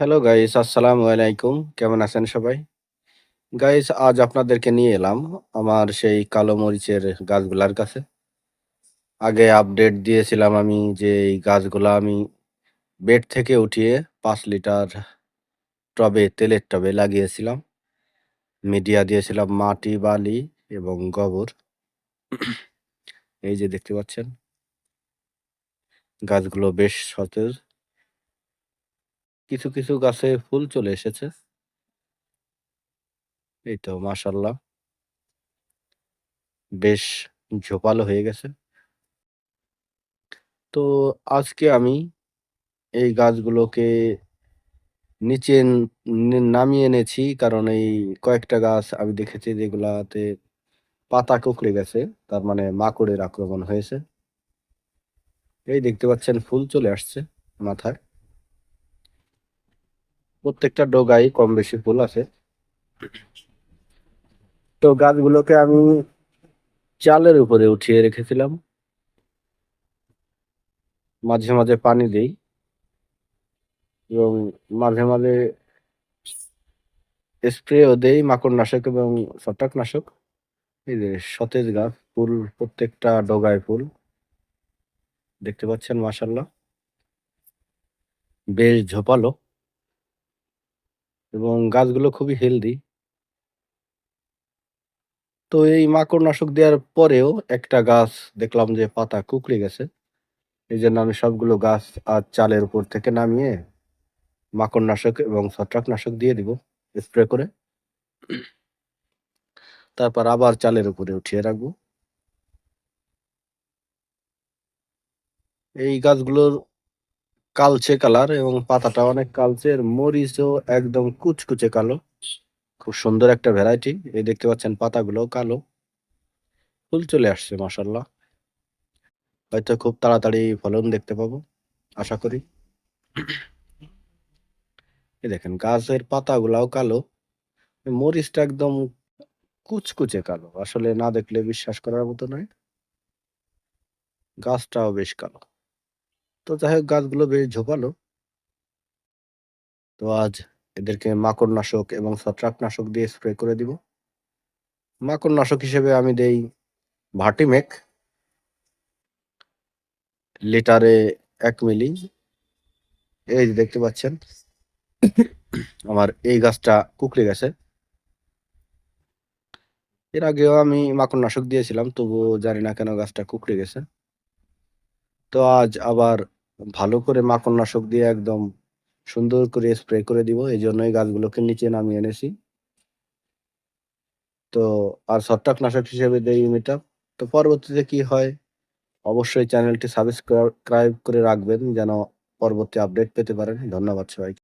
Hello guys আসসালামু আলাইকুম কেমন আছেন সবাই গাইস আজ আপনাদেরকে নিয়ে এলাম আমার সেই কালো মরিচের গাছগুলার কাছে আগে আপডেট দিয়েছিলাম আমি যে এই গাছগুলা আমি বেড থেকে উঠিয়ে পাঁচ লিটার টবে তেলের টবে লাগিয়েছিলাম মিডিয়া দিয়েছিলাম মাটি, বালি এবং গোবর। এই যে দেখতে পাচ্ছেন। গাছগুলো বেশ সতেজ। কিছু কিছু গাছে ফুল চলে এসেছে। এই তো মাশাল্লাহ। বেশ ঝোপালো হয়ে গেছে। তো আজকে আমি এই গাছগুলোকে নিচে নামিয়ে এনেছি। কারণ এই কয়েকটা গাছ আমি দেখেছি যেগুলাতে পাতা কুকড়ে গেছে। তার মানে মাকড়ের আক্রমণ হয়েছে। এই দেখতে পাচ্ছেন ফুল চলে আসছে মাথায়। প্রত্যেকটা ডগায় কম বেশি ফুল আছে। তো গাছগুলোকে আমি চালের উপরে উঠিয়ে রেখেছিলাম। মাঝে মাঝে পানি দেই এবং মাঝে মাঝে স্প্রেও দেই মাকড় নাশক এবং ছত্রাকনাশক। এই যে সতেজ গাছ, ফুল, প্রত্যেকটা ডগায় ফুল। দেখতে পাচ্ছেন মাশাল্লাহ বেশ ঝোপালো। এবং গাছগুলো খুবই হেলদি তো এই মাকড়নাশক দেওয়ার পরেও একটা গাছ দেখলাম যে পাতা কুকড়ে গেছে। এই জন্য আমি সবগুলো গাছ আর চালের উপর থেকে নামিয়ে মাকড়নাশক এবং ছত্রাকনাশক দিয়ে দিব স্প্রে করে। তারপর আবার চালের উপরে উঠিয়ে রাখব। এই গাছগুলোর কালচে কালার এবং পাতাটা অনেক কালচে, এর মরিচও একদম কুচকুচে কালো। খুব সুন্দর একটা ভ্যারাইটি এই দেখতে পাচ্ছেন পাতাগুলো কালো। ফুল চলে আসছে মাসাল্লাহ হয়তো খুব তাড়াতাড়ি ফলন দেখতে পাবো, আশা করি। এই দেখেন, গাছের পাতাগুলাও কালো। মরিচটা একদম কুচকুচে কালো, আসলে না দেখলে বিশ্বাস করার মতো নয়। গাছটাও বেশ কালো। তো যাই হোক গাছগুলো বেশ ঝোপালো। তো আজ এদেরকে মাকড়নাশক এবং ছত্রাকনাশক দিয়ে স্প্রে করে দিব। মাকড়নাশক হিসেবে আমি দেই ভাটিমেক। লিটারে এক মিলি। এই যে দেখতে পাচ্ছেন, আমার এই গাছটা কুকড়ে গেছে। এর আগেও আমি মাকড়নাশক দিয়েছিলাম, তবুও জানি না কেন গাছটা কুকড়ে গেছে। তো আজ আবার ভালো করে মাকড়নাশক দিয়ে একদম সুন্দর করে স্প্রে করে দিব। এই জন্যই গাছগুলোকে নিচে নামিয়ে এনেছি। তো আর ছত্রাকনাশক হিসেবে দেই ইউনিটা তো পরবর্তীতে কি হয়, অবশ্যই চ্যানেলটি সাবস্ক্রাইব করে রাখবেন যেন পরবর্তী আপডেট পেতে পারেন। ধন্যবাদ সবাইকে।